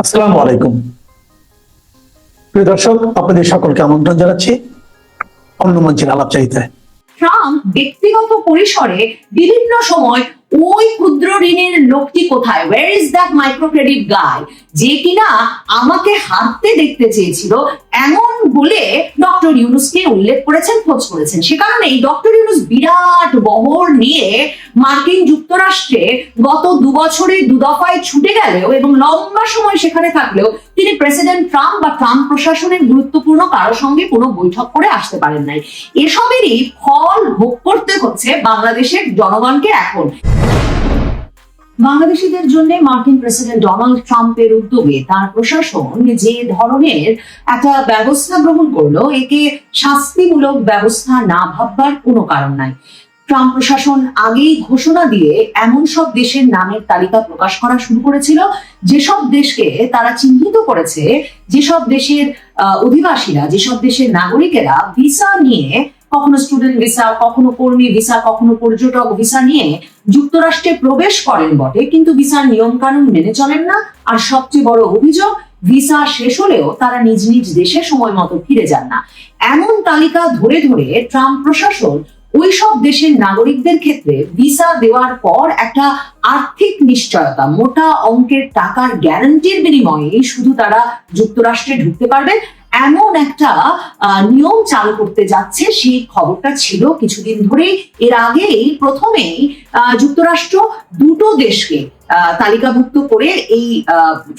আসসালামু আলাইকুম। প্রিয় দর্শক, আপনাদের সকলকে আমন্ত্রণ জানাচ্ছি অন্য মঞ্চের আলাপচারিতায়। ট্রাম্প ব্যক্তিগত পরিসরে বিভিন্ন সময় ওই ক্ষুদ্র ঋণের লোকটি কোথায়? Where is that micro credit guy যে কিনা আমাকে হারতে দেখতে চেয়েছিল, এমন বলে ডক্টর ইউনুসকে উল্লেখ করেছেন, খোঁজ করেছেন। সে কারণেই ডক্টর ইউনুস বিরাট বহর নিয়ে মার্কিন যুক্তরাষ্ট্রে গত দু বছরে দু দফায় ছুটে গেলেও এবং লম্বা সময় সেখানে থাকলেও তিনি প্রেসিডেন্ট ট্রাম্প বা ট্রাম্প প্রশাসনের গুরুত্বপূর্ণ কারোর সঙ্গে কোনো বৈঠক করে আসতে পারেন নাই। এসবেরই ফল ভোগ করতে হচ্ছে বাংলাদেশের জনগণকে এখন। বাংলাদেশিদের জন্য মার্কিন প্রেসিডেন্ট ডোনাল্ড ট্রাম্পের উদ্যোগে তার প্রশাসন যে ধরনের একটা ব্যবস্থা গ্রহণ করল। একে শাস্তিমূলক ব্যবস্থা না ভাববার কোনো কারণ নাই। ট্রাম্প প্রশাসন আগেই ঘোষণা দিয়ে এমন সব দেশের নামের তালিকা প্রকাশ করা শুরু করেছিল। যেসব দেশকে তারা চিহ্নিত করেছে, যেসব দেশের অধিবাসীরা, যেসব দেশের নাগরিকেরা ভিসা নিয়ে কখনো স্টুডেন্ট ভিসা কখনো কর্মী ভিসা কখনো পর্যটক ভিসা নিয়ে যুক্তরাষ্ট্রে প্রবেশ করেন বটে, কিন্তু ভিসার নিয়ম কানুন মেনে চলেন না। আর সবচেয়ে বড় অভিযোগ ভিসা শেষ হলেও তারা নিজ নিজ দেশে সময় মতো ফিরে যান না। এমন তালিকা ধরে ধরে ট্রাম্প প্রশাসন ওই সব দেশের নাগরিকদের ক্ষেত্রে ভিসা দেওয়ার পর একটা আর্থিক নিশ্চয়তা, মোটা অঙ্কের টাকার গ্যারান্টির বিনিময়ে শুধু তারা যুক্তরাষ্ট্রে ঢুকতে পারবেন। এমন একটা নিয়ম চালু করতে যাচ্ছে, সেই খবরটা ছিল কিছুদিন ধরেই। এর আগেই প্রথমেই যুক্তরাষ্ট্র দুটো দেশকে তালিকাভুক্ত করে এই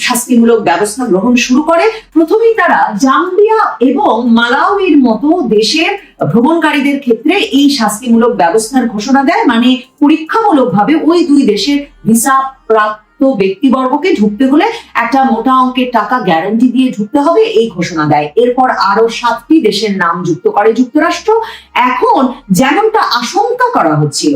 শাস্তিমূলক ব্যবস্থা গ্রহণ শুরু করে। প্রথমেই তারা জাম্বিয়া এবং মালাউইর মতো দেশের ভ্রমণকারীদের ক্ষেত্রে এই শাস্তিমূলক ব্যবস্থার ঘোষণা দেয়। মানে পরীক্ষামূলকভাবে ওই দুই দেশের ভিসা প্রাপ্ত ব্যক্তিবর্গকে ঢুকতে হলে একটা মোটা অঙ্কের টাকা গ্যারান্টি দিয়ে ঢুকতে হবে, এই ঘোষণা দেয়। এরপর আরও সাতটি দেশের নাম যুক্ত করে যুক্তরাষ্ট্র। এখন যেমনটা আশঙ্কা করা হচ্ছিল,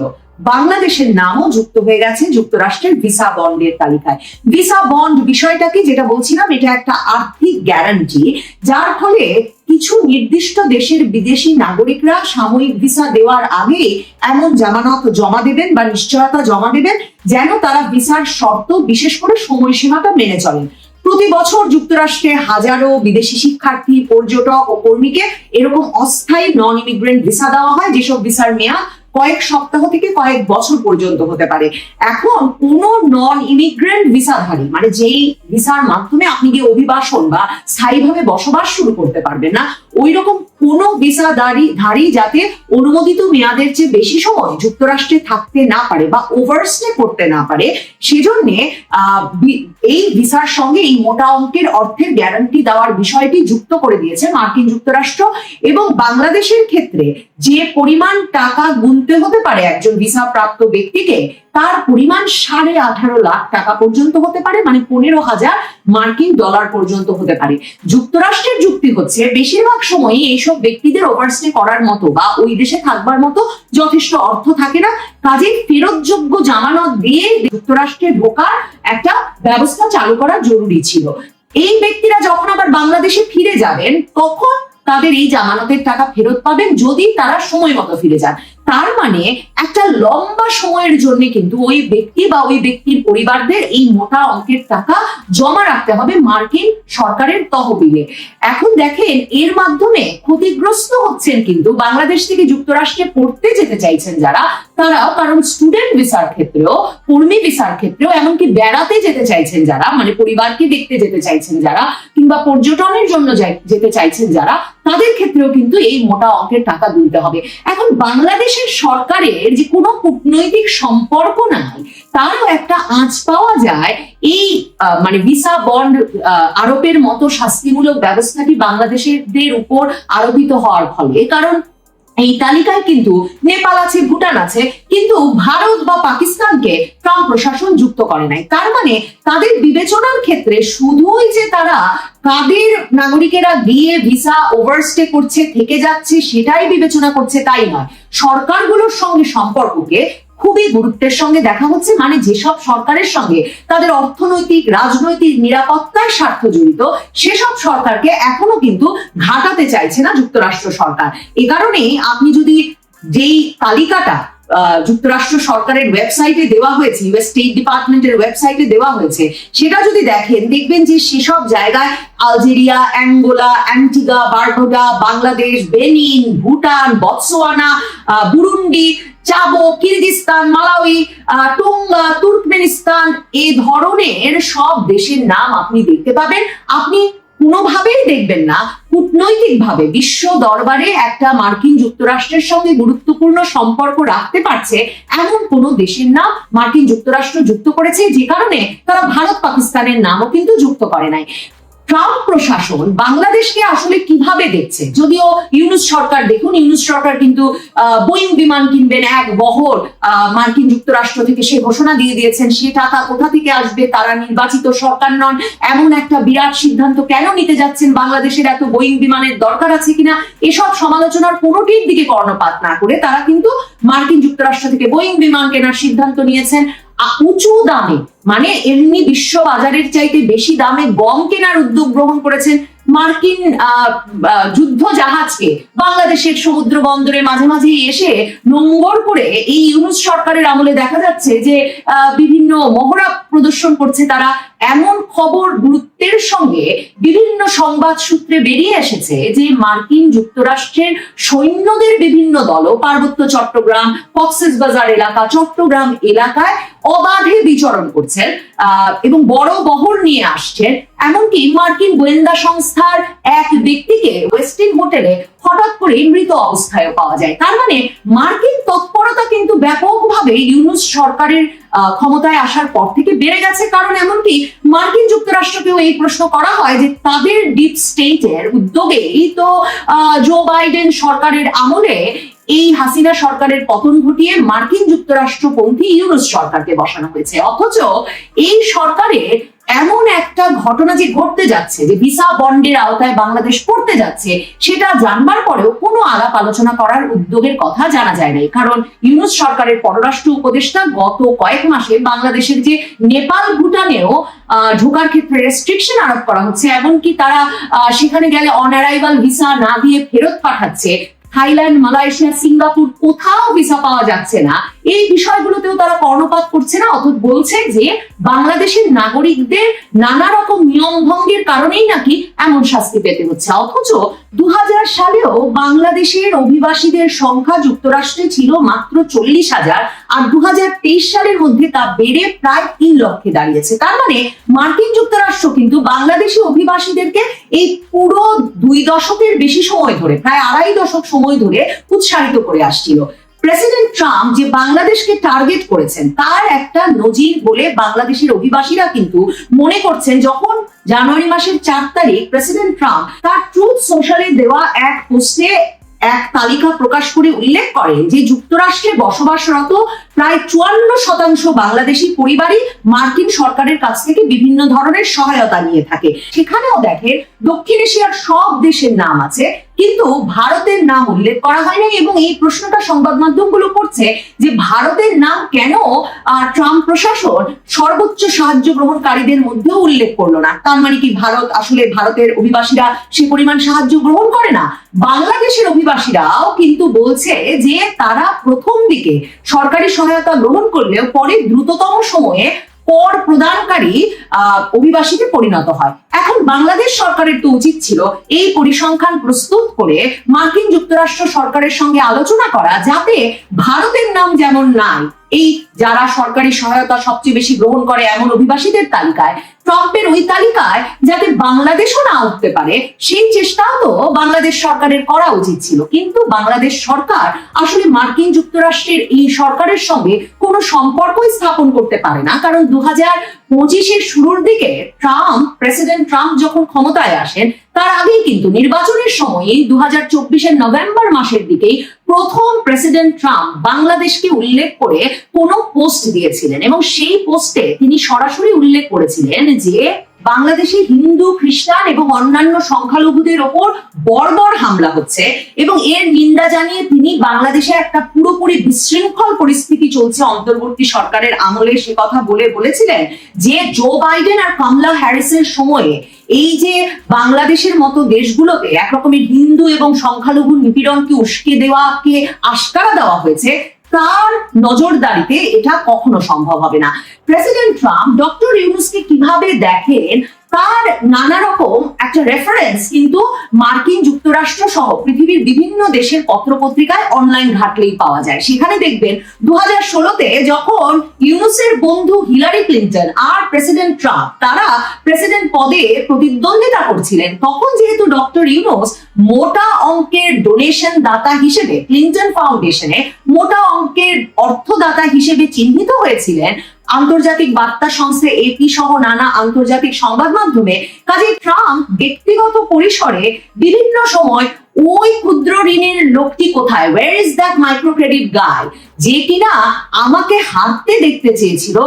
বাংলাদেশের নামও যুক্ত হয়ে গেছে যুক্তরাষ্ট্রের ভিসা বন্ডের তালিকায়। ভিসা বন্ড বিষয়টাকে যেটা বলছিলাম, এটা একটা আর্থিক গ্যারান্টি যার ফলে কিছু নির্দিষ্ট দেশের বিদেশি নাগরিকরা সাময়িক ভিসা দেওয়ার আগে এমন জামানত জমা দেবেন বা নিশ্চয়তা জমা দেবেন যেন তারা ভিসার শর্ত বিশেষ করে সময়সীমাটা মেনে চলেন। প্রতি বছর যুক্তরাষ্ট্রে হাজারো বিদেশি শিক্ষার্থী, পর্যটক ও কর্মীকে এরকম অস্থায়ী নন ইমিগ্রেন্ট ভিসা দেওয়া হয়, যেসব ভিসার মেয়াদ কয়েক সপ্তাহ থেকে কয়েক বছর পর্যন্ত হতে পারে। এখন কোন নন ইমিগ্রেন্ট ভিসাধারী মানে যেই ভিসার মাধ্যমে আপনি গিয়ে অভিবাসন বা স্থায়ীভাবে বসবাস শুরু করতে পারবেন না ওই রকম কোন ভিসাধারী ধারী যাতে অনুমোদিত মেয়াদের চেয়ে বেশি সময় যুক্তরাষ্ট্রে থাকতে না পারে বা ওভারস্টে করতে না পারে, সেজন্য এই ভিসার সঙ্গে এই মোটা অঙ্কের অর্থের গ্যারান্টি দেওয়ার বিষয়টি যুক্ত করে দিয়েছে মার্কিন যুক্তরাষ্ট্র এবং বাংলাদেশের ক্ষেত্রে যে পরিমাণ টাকা গুনতে হতে পারে একজন ভিসা প্রাপ্ত ব্যক্তিকে তার পরিমাণ সাড়ে আঠারো লাখ টাকা পর্যন্ত হতে পারে মানে পনেরো হাজার মার্কিন ডলার পর্যন্ত হতে পারে। যুক্তরাষ্ট্রের যুক্তি হচ্ছে, বেশিরভাগ সময়ই এইসব ব্যক্তিদের ওভারস্টে করার মতো বা ওই দেশে থাকবার মতো যথেষ্ট অর্থ থাকে না। কাজে ফেরতযোগ্য জামানত দিয়ে যুক্তরাষ্ট্রে ঢোকার একটা ব্যবস্থা চালু করা জরুরি ছিল। এই ব্যক্তিরা যখন আবার বাংলাদেশে ফিরে যাবেন, তখন তাদের এই জামানতের টাকা ফেরত পাবেন যদি তারা সময় মতো ফিরে যান। তার মানে একটা লম্বা সময়ের জন্য কিন্তু ওই ব্যক্তি বা ওই ব্যক্তির পরিবারদের এই মোটা অঙ্কের টাকা জমা রাখতে হবে মার্কিন সরকারের তহবিলে। এখন দেখেন, এর মাধ্যমে ক্ষতিগ্রস্ত হচ্ছেন কিন্তু বাংলাদেশ থেকে যুক্তরাষ্ট্রে পড়তে যেতে চাইছেন যারা তারা কারণ স্টুডেন্ট ভিসার ক্ষেত্রেও, কর্মী ভিসার ক্ষেত্রেও, এমনকি বেড়াতে যেতে চাইছেন যারা মানে পরিবারকে দেখতে যেতে চাইছেন যারা, কিংবা পর্যটনের জন্য যেতে চাইছেন যারা তাদের ক্ষেত্রেও কিন্তু এই মোটা অঙ্কের টাকা দিতে হবে। এখন বাংলাদেশের সরকারের যে কোনো কূটনৈতিক সম্পর্ক নাই, তারও একটা আঁচ পাওয়া যায়। এই মানে ভিসা, বন্ড আরোপের মতো শাস্তিমূলক ব্যবস্থাটি বাংলাদেশের উপর আরোপিত হওয়ার ফলে? কারণ এই তালিকায় কিন্তু নেপাল আছে, ভুটান আছে, কিন্তু ভারত বা পাকিস্তানকে ট্রাম্প প্রশাসন যুক্ত করে নাই। তার মানে তাদের বিবেচনার ক্ষেত্রে শুধুই যে তারা কাদের নাগরিকেরা গিয়ে ভিসা ওভারস্টে করছে, থেকে যাচ্ছে, সেটাই বিবেচনা করছে তাই নয়। সরকারগুলোর সঙ্গে সম্পর্ককে খুবই গুরুত্বের সঙ্গে দেখা হচ্ছে মানে যেসব সরকারের সঙ্গে তাদের অর্থনৈতিক, রাজনৈতিক নিরাপত্তার স্বার্থ জড়িত, সেসব সরকারকে এখনও কিন্তু ঘাটাতে চাইছে না যুক্তরাষ্ট্র সরকার। এ কারণেই আপনি যদি যেই তালিকাটা যুক্তরাষ্ট্র সরকারের ওয়েবসাইটে দেওয়া হয়েছে ইউএস স্টেট ডিপার্টমেন্টের ওয়েবসাইটে দেওয়া হয়েছে সেটা যদি দেখেন দেখবেন যে সেসব জায়গায় Algeria Angola Antigua Barbuda Bangladesh Benin Bhutan Botswana আহ, বুরুন্ডি চাবো কিরগিস্তান মালাউই টুঙ্গা তুর্কমেনিস্তান এই ধরনের সব দেশের নাম আপনি দেখতে পাবেন। আপনি কোনোভাবেই দেখবেন না কূটনৈতিক ভাবে বিশ্ব দরবারে একটা মার্কিন যুক্তরাষ্ট্রের সঙ্গে গুরুত্বপূর্ণ সম্পর্ক রাখতে পারছে এমন কোনো দেশের নাম মার্কিন যুক্তরাষ্ট্র যুক্ত করেছে, যে কারণে তারা ভারত পাকিস্তানের নামও কিন্তু যুক্ত করে নাই। ট্রাম্প প্রশাসন বাংলাদেশকে আসলে কীভাবে দেখছে? যদিও ইউনুস সরকার, দেখুন, ইউনুস সরকার কিন্তু বোয়িং বিমান কিনবেন এক বহর মার্কিন যুক্তরাষ্ট্র থেকে সে ঘোষণা দিয়ে দিয়েছেন, সে টাকা কোথা থেকে আসবে, তারা নির্বাচিত সরকার নন। এমন একটা বিরাট সিদ্ধান্ত কেন নিতে যাচ্ছেন বাংলাদেশের এত বোয়িং বিমানের দরকার আছে কিনা? এসব সমালোচনার কোনোটির দিকে কর্ণপাত না করে তারা কিন্তু মার্কিন যুক্তরাষ্ট্র থেকে বোয়িং বিমান কেনার সিদ্ধান্ত নিয়েছেন। উঁচু দামে মানে এমনি বিশ্ব বাজারের চাইতে বেশি দামে গম কেনার উদ্যোগ গ্রহণ করেছেন মার্কিন যুদ্ধ জাহাজকে। বাংলাদেশের সমুদ্র বন্দরে মাঝে মাঝে এসে নোঙ্গর করে এই ইউনুস সরকারের আমলে দেখা যাচ্ছে যে বিভিন্ন মহড়া প্রদর্শন করছে তারা। এমন খবর গুরুত্বের সঙ্গে বিভিন্ন সংবাদ সূত্রে বেরিয়ে এসেছে যে, মার্কিন যুক্তরাষ্ট্রের সৈন্যদের বিভিন্ন দল, পার্বত্য চট্টগ্রাম, কক্সেস বাজার এলাকা, চট্টগ্রাম এলাকায় অবাধে বিচরণ করছেন এবং বড় বহর নিয়ে আসছেন এমনকি মার্কিন গোয়েন্দা সংস্থার এক ব্যক্তিকে ওয়েস্টিন হোটেলে হঠাৎ করে মৃত অবস্থায় পাওয়া যায়। তার মানে মার্কিন তৎপরতা কিন্তু ব্যাপকভাবে ইউনুস সরকারের ক্ষমতায় আসার পর থেকে বেড়ে গেছে। কারণ এমনকি মার্কিন যুক্তরাষ্ট্রকেও এই প্রশ্ন করা হয় যে তাদের ডিপ স্টেটের উদ্যোগেই তো জো বাইডেন সরকারের আমলে এই হাসিনা সরকারের পতন ঘটিয়ে মার্কিন যুক্তরাষ্ট্রপন্থী ইউনুস সরকারকে বসানো হয়েছে। অথচ এই সরকারের এমন একটা ঘটনা যে ঘটতে যাচ্ছে, যে ভিসা বন্ডের আওতায় বাংলাদেশ পড়তে যাচ্ছে, সেটা জানবার পরেও কোনো আলাপ আলোচনা করার উদ্যোগের কথা জানা যায় নাই। কারণ ইউনুস সরকারের পররাষ্ট্র উপদেষ্টা গত কয়েক মাসে বাংলাদেশের যে নেপাল ভুটানেও ঢোকার ক্ষেত্রে রেস্ট্রিকশন আরোপ করা হচ্ছে, এমনকি তারা সেখানে গেলে অনারাইভাল ভিসা না দিয়ে ফেরত পাঠাচ্ছে। থাইল্যান্ড, মালয়েশিয়া, সিঙ্গাপুর কোথাও ভিসা পাওয়া যাচ্ছে না। এই বিষয়গুলোতেও তারা কর্ণপাত করছে না, অথচ বলছে যে বাংলাদেশের নাগরিকদের নানা রকম নিয়ম ভঙ্গের কারণেই নাকি এমন শাস্তি পেতে হচ্ছে। অথচ দু সালেও বাংলাদেশের অভিবাসীদের সংখ্যা যুক্তরাষ্ট্রে ছিল মাত্র চল্লিশ হাজার, আর দু হাজার তেইশ সালের মধ্যে তা বেড়ে প্রায় তিন লক্ষে দাঁড়িয়েছে। তার মানে মার্কিন যুক্তরাষ্ট্র কিন্তু বাংলাদেশি অভিবাসীদেরকে এই পুরো দুই দশকের বেশি সময় ধরে, প্রায় আড়াই দশক সময় ধরে উৎসাহিত করে আসছিল। প্রেসিডেন্ট ট্রাম্প যে বাংলাদেশকে টার্গেট করেছেন, তার একটা নজির বলে বাংলাদেশের অভিবাসীরা কিন্তু মনে করছেন যখন জানুয়ারি মাসের চার তারিখ প্রেসিডেন্ট ট্রাম্প তার ট্রুথ সোশ্যালে দেওয়া এক পোস্টে এক তালিকা প্রকাশ করে উল্লেখ করেন যে যুক্তরাষ্ট্রে বসবাসরত প্রায় চুয়ান্ন শতাংশ বাংলাদেশি পরিবারই মার্কিন সরকারের কাছ থেকে বিভিন্ন ধরনের সহায়তা নিয়ে থাকে। সেখানেও দেখেন দক্ষিণ এশিয়ার সব দেশের নাম আছে, কিন্তু ভারতের নাম উল্লেখ করা হয়নি এবং এই প্রশ্নটা সংবাদ মাধ্যমগুলো করছে যে ভারতের নাম কেন ট্রাম্প প্রশাসন সর্বোচ্চ সাহায্য গ্রহণকারীদের মধ্যেও উল্লেখ করল না? তার মানে কি ভারত আসলে ভারতের অভিবাসীরা সে পরিমাণ সাহায্য গ্রহণ করে না? বাংলাদেশের অভিবাসীরাও কিন্তু বলছে যে তারা প্রথম দিকে সরকারি সহায়তা গ্রহণ করলেও পরে দ্রুততম সময়ে কর প্রদানকারী অভিবাসীতে পরিণত হয়। এখন বাংলাদেশ সরকারের তো উচিত ছিল এই পরিসংখ্যান প্রস্তুত করে মার্কিন যুক্তরাষ্ট্র সরকারের সঙ্গে আলোচনা করা যাতে ভারতের নাম যেমন নাই এই যারা সরকারি সহায়তা সবচেয়ে বেশি গ্রহণ করে এমন অভিবাসীদের তালিকায়, ট্রাম্পের ওই তালিকায় যাতে বাংলাদেশও না উঠতে পারে, সেই চেষ্টাও তো বাংলাদেশ সরকারের করা উচিত ছিল। কিন্তু বাংলাদেশ সরকার আসলে মার্কিন যুক্তরাষ্ট্রের এই সরকারের সঙ্গে কোনো সম্পর্কই স্থাপন করতে পারে না। কারণ দু হাজার পঁচিশের শুরুর দিকে ট্রাম্প, প্রেসিডেন্ট ট্রাম্প যখন ক্ষমতায় আসেন তার আগেই কিন্তু নির্বাচনের সময়ে দু হাজার চব্বিশের নভেম্বর মাসের দিকেই প্রথম প্রেসিডেন্ট ট্রাম্প বাংলাদেশকে উল্লেখ করে কোনো পোস্ট দিয়েছিলেন এবং সেই পোস্টে তিনি সরাসরি উল্লেখ করেছিলেন যে বাংলাদেশে হিন্দু, খ্রিস্টান এবং অন্যান্য সংখ্যালঘুদের ওপর বর্বর হামলা হচ্ছে এবং এর নিন্দা জানিয়ে তিনি বাংলাদেশে একটা পুরোপুরি বিশৃঙ্খল পরিস্থিতি চলছে অন্তর্বর্তী সরকারের আমলে। সে কথা বলে বলেছিলেন যে জো বাইডেন আর কমলা হ্যারিসের সময়ে এই যে বাংলাদেশের মতো দেশগুলোতে একরকমের হিন্দু এবং সংখ্যালঘু নিপীড়নকে উস্কে দেওয়াকে আশকারা দেওয়া হয়েছে তার নজরদারিতে এটা কখনো সম্ভব হবে না। প্রেসিডেন্ট ট্রাম্প ডক্টর ইউনুসকে কীভাবে দেখেন? তার নানা রকম একটা রেফারেন্স কিন্তু মার্কিন যুক্তরাষ্ট্র সহ পৃথিবীর বিভিন্ন দেশের পত্রপত্রিকায় অনলাইন ঘাটলেই পাওয়া যায়। সেখানে দেখবেন দু হাজার ষোলোতে যখন ইউনুসের বন্ধু হিলারি ক্লিন্টন আর প্রেসিডেন্ট ট্রাম্প, তারা প্রেসিডেন্ট পদে প্রতিদ্বন্দ্বিতা করছিলেন, তখন যেহেতু ডক্টর ইউনুস মোটা অঙ্কের ডোনেশন দাতা হিসেবে, ক্লিন্টন ফাউন্ডেশনে মোটা অঙ্কের অর্থদাতা হিসেবে চিহ্নিত হয়েছিলেন আন্তর্জাতিক বার্তা সংস্থা এপি সহ নানা আন্তর্জাতিক সংবাদ মাধ্যমে কাজে ট্রাম্প ব্যক্তিগত পরিসরে বিভিন্ন সময় ওই ক্ষুদ্র ঋণের লোকটি কোথায়? Where is that micro credit guy যে কিনা আমাকে হারতে দেখতে চেয়েছিল,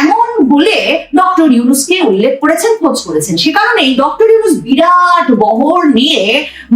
এমন বলে ডক্টর ইউনুসকে উল্লেখ করেছেন, খোঁজ করেছেন। সে কারণেই ডক্টর ইউনুস বিরাট বহর নিয়ে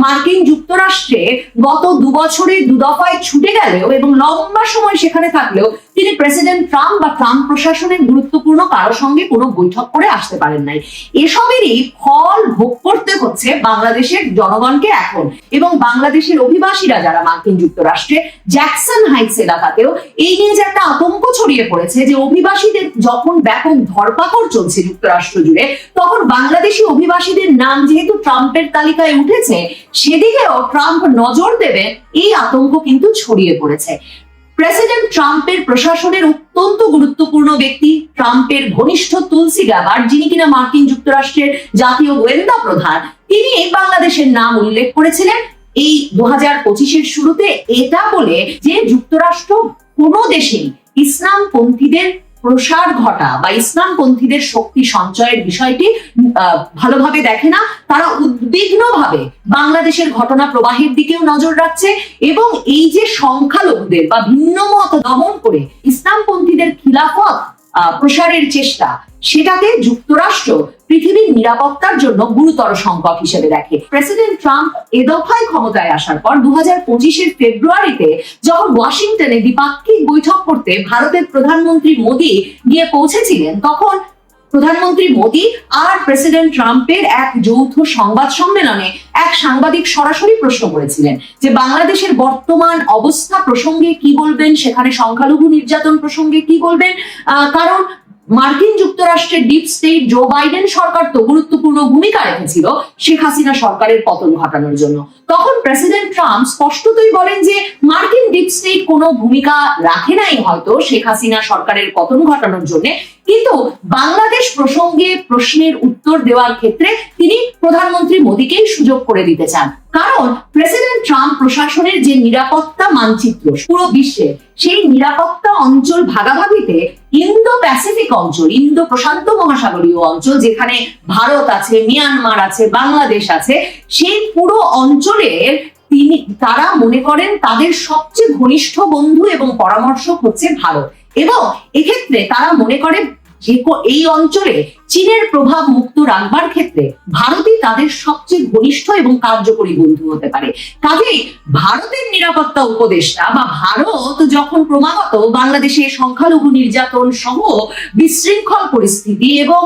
মার্কিন যুক্তরাষ্ট্রে গত দু বছরে দু দফায় ছুটে গেলেও এবং লম্বা সময় সেখানে থাকলেও তিনি প্রেসিডেন্ট ট্রাম্প বা ট্রাম্প প্রশাসনের গুরুত্বপূর্ণ কারোর সঙ্গে কোনো বৈঠক করে আসতে পারেন নাই। এসবেরই ফল ভোগ করতে হচ্ছে বাংলাদেশের জনগণকে এখন এবং বাংলাদেশের অভিবাসীরা যারা মার্কিন যুক্তরাষ্ট্রে জ্যাকসন হাইটস এলাকাতেও এই নিয়ে যে একটা আতঙ্ক ছড়িয়ে পড়েছে যে অভিবাসীদের যখন ব্যাপক ধরপাকড় চলছে যুক্তরাষ্ট্র জুড়ে, তখন বাংলাদেশি অভিবাসীদের নাম যেহেতু ট্রাম্পের তালিকায় উঠেছে, সেদিকেও ট্রাম্প নজর দেবে, এই আতঙ্ক কিন্তু ছড়িয়ে পড়েছে। প্রেসিডেন্ট ট্রাম্পের প্রশাসনের অত্যন্ত গুরুত্বপূর্ণ ব্যক্তি ট্রাম্পের ঘনিষ্ঠ তুলসি গ্যাবার, যিনি কিনা মার্কিন যুক্তরাষ্ট্রের জাতীয় গোয়েন্দা প্রধান, তিনি এই বাংলাদেশের নাম উল্লেখ করেছিলেন। এই দু হাজার পঁচিশের শুরুতে এটা বলে যে যুক্তরাষ্ট্র কোনো দেশেই ইসলাম পন্থীদের প্রসার ঘটা বা ইসলাম পন্থীদের শক্তি সঞ্চয়ের বিষয়টি ভালোভাবে দেখে না, তারা উদ্বিগ্ন ভাবে বাংলাদেশের ঘটনা প্রবাহের দিকেও নজর রাখছে এবং এই যে সংখ্যালঘুদের বা ভিন্ন মত দমন করে ইসলামপন্থীদের খিলাফত প্রসারের চেষ্টা, সেটাকে যুক্তরাষ্ট্র পৃথিবীর নিরাপত্তার জন্য গুরুতর সংকট হিসেবে দেখে। প্রেসিডেন্ট ট্রাম্প এ দফায় ক্ষমতায় আসার পর দু হাজার পঁচিশের ফেব্রুয়ারিতে যখন ওয়াশিংটনে দ্বিপাক্ষিক বৈঠক করতে ভারতের প্রধানমন্ত্রী মোদী গিয়ে পৌঁছেছিলেন, তখন প্রধানমন্ত্রী মোদী আর প্রেসিডেন্ট ট্রাম্পের এক যৌথ সংবাদ সম্মেলনে এক সাংবাদিক সরাসরি প্রশ্ন করেছিলেন যে বাংলাদেশের বর্তমান অবস্থা প্রসঙ্গে কি বলবেন? সেখানে সংখ্যালঘু নির্যাতন প্রসঙ্গে কি বলবেন? কারণ মার্কিন যুক্তরাষ্ট্রের ডিপ স্টেট জো বাইডেন সরকার তো গুরুত্বপূর্ণ ভূমিকা রেখেছিল শেখ হাসিনা সরকারের পতন ঘটানোর জন্য। তখন প্রেসিডেন্ট ট্রাম্প স্পষ্টতই বলেন যে মার্কিন ডিপ স্টেট কোনো ভূমিকা রাখে নাই হয়তো শেখ হাসিনা সরকারের পতন ঘটানোর জন্য। কিন্তু বাংলাদেশ প্রসঙ্গে প্রশ্নের উত্তর দেওয়ার ক্ষেত্রে তিনি প্রধানমন্ত্রী মোদীকেই সুযোগ করে দিতে চান। কারণ প্রেসিডেন্ট ট্রাম্প প্রশাসনের যে নিরাপত্তা মানচিত্র পুরো বিশ্বে, সেই নিরাপত্তা অঞ্চল ভাগাভাগিতে ইন্দো প্যাসিফিক অঞ্চল ইন্দো প্রশান্ত মহাসাগরীয় অঞ্চল, যেখানে ভারত আছে, মিয়ানমার আছে, বাংলাদেশ আছে, সেই পুরো অঞ্চলের তিনি, তারা মনে করেন তাদের সবচেয়ে ঘনিষ্ঠ বন্ধু এবং পরামর্শক হচ্ছে ভারত। এবং এক্ষেত্রে তারা মনে করে যে এই অঞ্চলে চীনের প্রভাব মুক্ত রাখবার ক্ষেত্রে ভারতই তাদের সবচেয়ে ঘনিষ্ঠ এবং কার্যকরী বন্ধু হতে পারে। কাজেই ভারতের নিরাপত্তা উপদেষ্টা বা ভারত যখন ক্রমাগত বাংলাদেশে সংখ্যালঘু নির্যাতন সহ বিশৃঙ্খল পরিস্থিতি এবং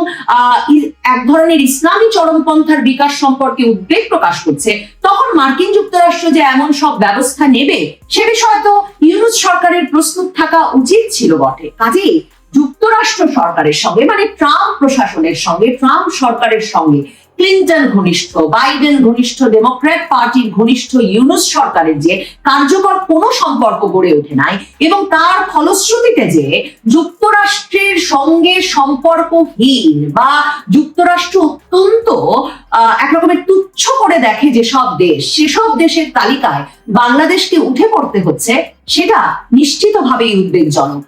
এক ধরনের ইসলামী চরমপন্থার বিকাশ সম্পর্কে উদ্বেগ প্রকাশ করছে, তখন মার্কিন যুক্তরাষ্ট্র যে এমন সব ব্যবস্থা নেবে সে বিষয়ে তো ইউনুস সরকারের প্রস্তুত থাকা উচিত ছিল বটে। কাজেই যুক্তরাষ্ট্র সরকারের সঙ্গে মানে ট্রাম্প প্রশাসনের সঙ্গে ট্রাম্প সরকারের সঙ্গে ক্লিন্টন ঘনিষ্ঠ বাইডেন ঘনিষ্ঠ ডেমোক্র্যাট পার্টির ঘনিষ্ঠ ইউনুস সরকারের যে কার্যকর কোনো সম্পর্ক গড়ে ওঠে নাই এবং তার ফলশ্রুতিতে যে যুক্তরাষ্ট্রের সঙ্গে সম্পর্কহীন বা যুক্তরাষ্ট্র অত্যন্ত আহ, এক রকমের তুচ্ছ করে দেখে যেসব দেশ সেসব দেশের তালিকায় বাংলাদেশকে উঠে পড়তে হচ্ছে সেটা নিশ্চিতভাবেই উদ্বেগজনক।